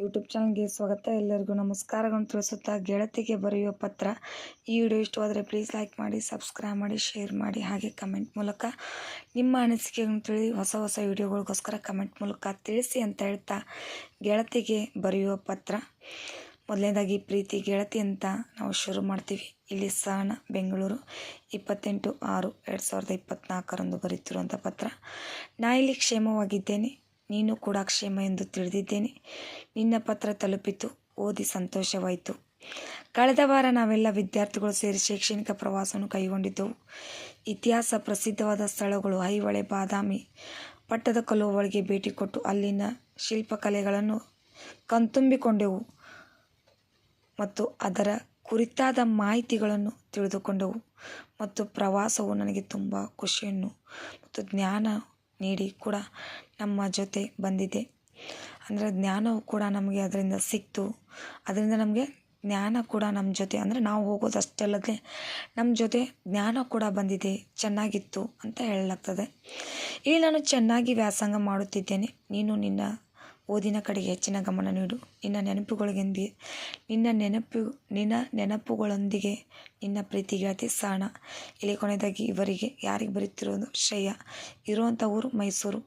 YouTube ಚಾನಲ್ಗೆ ಸ್ವಾಗತ. ಎಲ್ಲರಿಗೂ ನಮಸ್ಕಾರಗಳನ್ನು ತಿಳಿಸುತ್ತಾ ಗೆಳತಿಗೆ ಬರೆಯುವ ಪತ್ರ. ಈ ವಿಡಿಯೋ ಇಷ್ಟವಾದರೆ ಪ್ಲೀಸ್ ಲೈಕ್ ಮಾಡಿ ಸಬ್ಸ್ಕ್ರೈಬ್ ಮಾಡಿ ಶೇರ್ ಮಾಡಿ, ಹಾಗೆ ಕಮೆಂಟ್ ಮೂಲಕ ನಿಮ್ಮ ಅನಿಸಿಕೆಗಳನ್ನು ತಿಳಿ, ಹೊಸ ಹೊಸ ವಿಡಿಯೋಗಳಿಗೋಸ್ಕರ ಕಮೆಂಟ್ ಮೂಲಕ ತಿಳಿಸಿ ಅಂತ ಹೇಳ್ತಾ ಗೆಳತಿಗೆ ಬರೆಯುವ ಪತ್ರ. ಮೊದಲನೇದಾಗಿ ಪ್ರೀತಿ ಗೆಳತಿ ಅಂತ ನಾವು ಶುರು ಮಾಡ್ತೀವಿ. ಇಲ್ಲಿ ಸಹನ, ಬೆಂಗಳೂರು, ಇಪ್ಪತ್ತೆಂಟು ಆರು, ಎರಡು ಸಾವಿರದ ಇಪ್ಪತ್ತ್ನಾಲ್ಕರಂದು ಬರೀತಿರುವಂಥ ಪತ್ರ. ನಾ ಇಲ್ಲಿ ಕ್ಷೇಮವಾಗಿದ್ದೇನೆ. ನೀನು ಕೂಡ ಕ್ಷೇಮ ಎಂದು ತಿಳಿದಿದ್ದೇನೆ. ನಿನ್ನ ಪತ್ರ ತಲುಪಿತು, ಓದಿ ಸಂತೋಷವಾಯಿತು. ಕಳೆದ ವಾರ ನಾವೆಲ್ಲ ವಿದ್ಯಾರ್ಥಿಗಳು ಸೇರಿ ಶೈಕ್ಷಣಿಕ ಪ್ರವಾಸವನ್ನು ಕೈಗೊಂಡಿದ್ದೆವು. ಇತಿಹಾಸ ಪ್ರಸಿದ್ಧವಾದ ಸ್ಥಳಗಳು ಐಹೊಳೆ, ಬಾದಾಮಿ, ಪಟ್ಟದ ಹೋಳಿಗೆ ಭೇಟಿ ಕೊಟ್ಟು ಅಲ್ಲಿನ ಶಿಲ್ಪಕಲೆಗಳನ್ನು ಕಣ್ತುಂಬಿಕೊಂಡೆವು ಮತ್ತು ಅದರ ಕುರಿತಾದ ಮಾಹಿತಿಗಳನ್ನು ತಿಳಿದುಕೊಂಡೆವು. ಮತ್ತು ಪ್ರವಾಸವು ನನಗೆ ತುಂಬ ಖುಷಿಯನ್ನು ಮತ್ತು ಜ್ಞಾನ ನೀಡಿ ಕೂಡ ನಮ್ಮ ಜೊತೆ ಬಂದಿದೆ. ಅಂದರೆ ಜ್ಞಾನವು ಕೂಡ ನಮಗೆ ಅದರಿಂದ ಸಿಕ್ತು. ಅದರಿಂದ ನಮಗೆ ಜ್ಞಾನ ಕೂಡ ನಮ್ಮ ಜೊತೆ, ಅಂದರೆ ನಾವು ಹೋಗೋದು ಅಷ್ಟೇ ಅಲ್ಲದೆ ನಮ್ಮ ಜೊತೆ ಜ್ಞಾನ ಕೂಡ ಬಂದಿದೆ. ಚೆನ್ನಾಗಿತ್ತು ಅಂತ ಹೇಳಲಾಗ್ತದೆ. ಇಲ್ಲಿ ನಾನು ಚೆನ್ನಾಗಿ ವ್ಯಾಸಂಗ ಮಾಡುತ್ತಿದ್ದೇನೆ. ನೀನು ನಿನ್ನ ಓದಿನ ಕಡೆಗೆ ಹೆಚ್ಚಿನ ಗಮನ ನೀಡು. ನಿನ್ನ ನೆನಪುಗಳಿಗೆಂದು, ನಿನ್ನ ನೆನಪು, ನಿನ್ನ ನೆನಪುಗಳೊಂದಿಗೆ ನಿನ್ನ ಪ್ರೀತಿ ಗೆಳತಿ ಸಾಣ ಇಲ್ಲಿ ಕೊನೆಯದಾಗಿ ಇವರಿಗೆ ಯಾರಿಗೆ ಬರೀತಿರೋದು ಶ್ರೇಯ. ಇರುವಂಥ ಊರು ಮೈಸೂರು.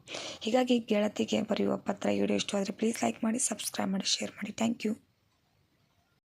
ಹೀಗಾಗಿ ಗೆಳತಿಗೆ ಬರೆಯುವ ಪತ್ರ ವಿಡಿಯೋ ಇಷ್ಟವಾದರೆ ಪ್ಲೀಸ್ ಲೈಕ್ ಮಾಡಿ ಸಬ್ಸ್ಕ್ರೈಬ್ ಮಾಡಿ ಶೇರ್ ಮಾಡಿ. Thank you